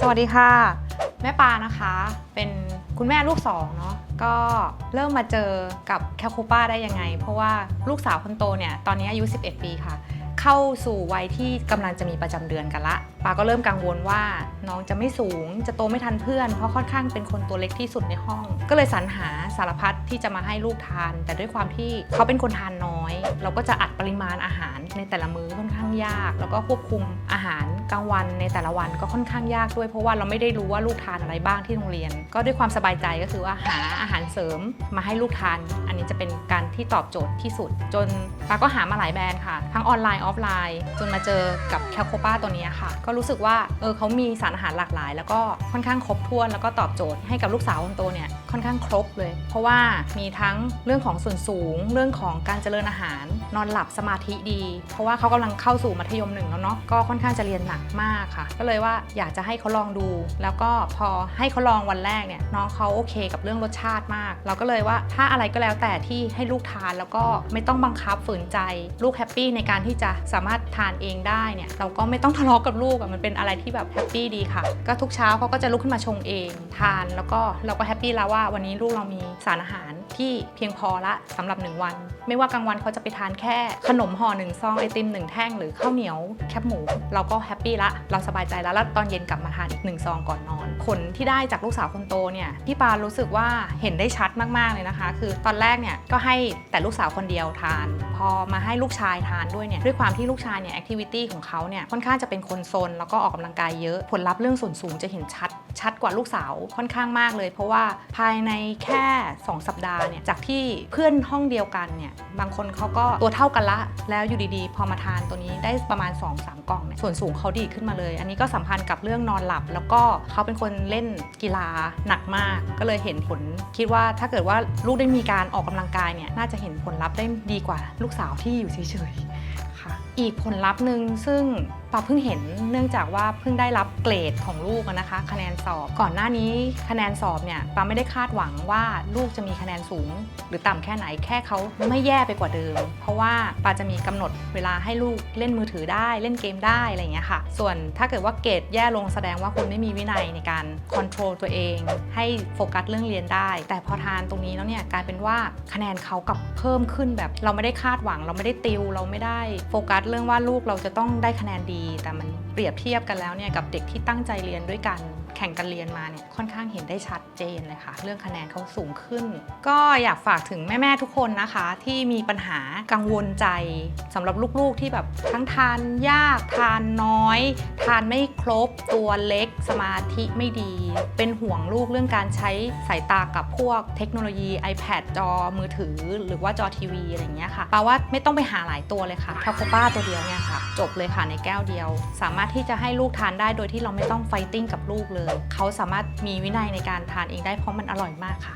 สวัสดีค่ะ แม่ปานะคะ เป็นคุณแม่ลูกสองเนาะก็เริ่มมาเจอกับแคลคูป้าได้ยังไง เพราะว่าลูกสาวคนโตเนี่ยตอนนี้อายุ 11 ปีค่ะ เข้าสู่วัยที่กำลังจะมีประจำเดือนกันละปาก็เริ่มกังวลว่าน้องจะไม่สูง จะโตไม่ทันเพื่อน เพราะค่อนข้างเป็นคนตัวเล็กที่สุดในห้อง ก็เลยสรรหาสารพัดที่จะมาให้ลูกทาน แต่ด้วยความที่เขาเป็นคนทานน้อย เราก็จะอัดปริมาณอาหารในแต่ละมื้อค่อนข้างยาก แล้วก็ควบคุมอาหารกลางวันในแต่ละวันก็ค่อนข้างยากด้วย เพราะว่าเราไม่ได้รู้ว่าลูกทานอะไรบ้างที่โรงเรียน ก็ด้วยความสบายใจก็คือว่าหาอาหารเสริมมาให้ลูกทาน อันนี้จะเป็นการที่ตอบโจทย์ที่สุด จนปาก็หามาหลายแบรนด์ค่ะ ทั้งออนไลน์ออฟไลน์จนมาเจอกับแคลโคป้าตัวนี้ค่ะ ก็รู้สึกว่าเออเขามีสารอาหารหลากหลาย แล้วก็ค่อนข้างครบถ้วนแล้วก็ตอบโจทย์ให้กับลูกสาวคนโตเนี่ยค่อนข้างครบเลย เพราะว่ามีทั้งเรื่องของส่วนสูง เรื่องของการเจริญอาหาร นอนหลับสมาธิดี เพราะว่าเขากำลังเข้าสู่มัธยมหนึ่งแล้วเนาะก็ค่อนข้างจะเรียนหนักมากค่ะ ก็เลยว่าอยากจะให้เขาลองดู แล้วก็พอให้เขาลองวันแรกเนี่ยน้องเขาโอเคกับเรื่องรสชาติมาก เราก็เลยว่าถ้าอะไรก็แล้วแต่ที่ให้ลูกทานแล้วก็ไม่ต้องบังคับฝืนใจลูกแฮปปี้ในการที่จะสามารถทานเองได้เนี่ยเราก็ไม่ต้องทะเลาะกับลูกมันเป็นอะไรที่แบบแฮปปี้ดีค่ะ ก็ทุกเช้าเขาก็จะลุกขึ้นมาชงเองทานแล้วก็เราก็แฮปปี้แล้วว่าวันนี้ลูกเรามีสารอาหารที่เพียงพอละสำหรับ 1 วัน ไม่ว่ากลางวันเขาจะไปทานแค่ ขนมห่อหนึ่งซองไอติมหนึ่งแท่งหรือข้าวเหนียวแคบหมู เราก็แฮปปี้ละเราสบายใจแล้วแล้วตอนเย็นกลับมาทานอีกหนึ่งซองก่อนนอน ผลที่ได้จากลูกสาวคนโตเนี่ยพี่ปารู้สึกว่าเห็นได้ชัดมากๆเลยนะคะ คือตอนแรกเนี่ยก็ให้แต่ลูกสาวคนเดียวทาน พอมาให้ลูกชายทานด้วยเนี่ยด้วยความที่ลูกชายเนี่ยแอคทิวิตี้ของเขาเนี่ยค่อนข้างจะเป็นคนโซนแล้วก็ออกกำลังกายเยอะผลลัพธ์เรื่องส่วนสูงจะเห็นชัด ชัดกว่าลูกสาวค่อนข้างมากเลย เพราะว่าภายในแค่ 2 สัปดาห์เนี่ยจากที่เพื่อนห้องเดียวกันเนี่ยบางคนเขาก็ตัวเท่ากันละ แล้วอยู่ดีๆ พอมาทานตัวนี้ได้ประมาณ 2-3 กล่องเนี่ยส่วนสูงเขาดีขึ้นมาเลย อันนี้ก็สัมพันธ์กับเรื่องนอนหลับ แล้วก็เขาเป็นคนเล่นกีฬาหนักมาก ก็เลยเห็นผล คิดว่าถ้าเกิดว่าลูกได้มีการออกกำลังกายเนี่ยน่าจะเห็นผลลัพธ์ได้ดีกว่าลูกสาวที่อยู่เฉยๆ อีกผลลัพธ์หนึ่งซึ่งปาเพิ่งเห็นเนื่องจากว่าเพิ่งได้รับเกรดของลูกนะคะ คะแนนสอบก่อนหน้านี้คะแนนสอบเนี่ยปาไม่ได้คาดหวังว่าลูกจะมีคะแนนสูง หรือต่ำแค่ไหนแค่เขาไม่แย่ไปกว่าเดิม เพราะว่าปาจะมีกำหนดเวลาให้ลูกเล่นมือถือได้เล่นเกมได้อะไรอย่างเงี้ยค่ะ ส่วนถ้าเกิดว่าเกรดแย่ลงแสดงว่าคุณไม่มีวินัยในการค o n t r o l ตัวเอง ให้โฟกัสเรื่องเรียนได้ แต่พอทานตรงนี้แล้วเนี่ยกลายเป็นว่าคะแนนเขากลับเพิ่มขึ้นแบบเราไม่ได้คาดหวัง เราไม่ได้ติวเราไม่ได้โฟกัสเรื่องว่าลูกเราจะต้องได้คะแนนดี แต่มันเปรียบเทียบกันแล้วเนี่ยกับเด็กที่ตั้งใจเรียนด้วยกัน แข่งกันเรียนมาเนี่ยค่อนข้างเห็นได้ชัดเจนเลยค่ะ เรื่องคะแนนเขาสูงขึ้น ก็อยากฝากถึงแม่ ๆ ทุกคนนะคะ ที่มีปัญหากังวลใจสำหรับลูกๆที่แบบทั้งทานยากทานน้อย ทานไม่ครบตัวเล็กสมาธิไม่ดี เป็นห่วงลูกเรื่องการใช้สายตากับพวกเทคโนโลยี iPad จอมือถือ หรือว่าจอทีวีอะไรเงี้ยค่ะแปลว่าไม่ต้องไปหาหลายตัวเลยค่ะทาโคป้าตัวเดียวเนี่ยค่ะ จบเลยค่ะในแก้วเดียว สามารถที่จะให้ลูกทานได้โดยที่เราไม่ต้องไฟติ้งกับลูกเลยเขาสามารถมีวินัยในการทานเองได้เพราะมันอร่อยมากค่ะ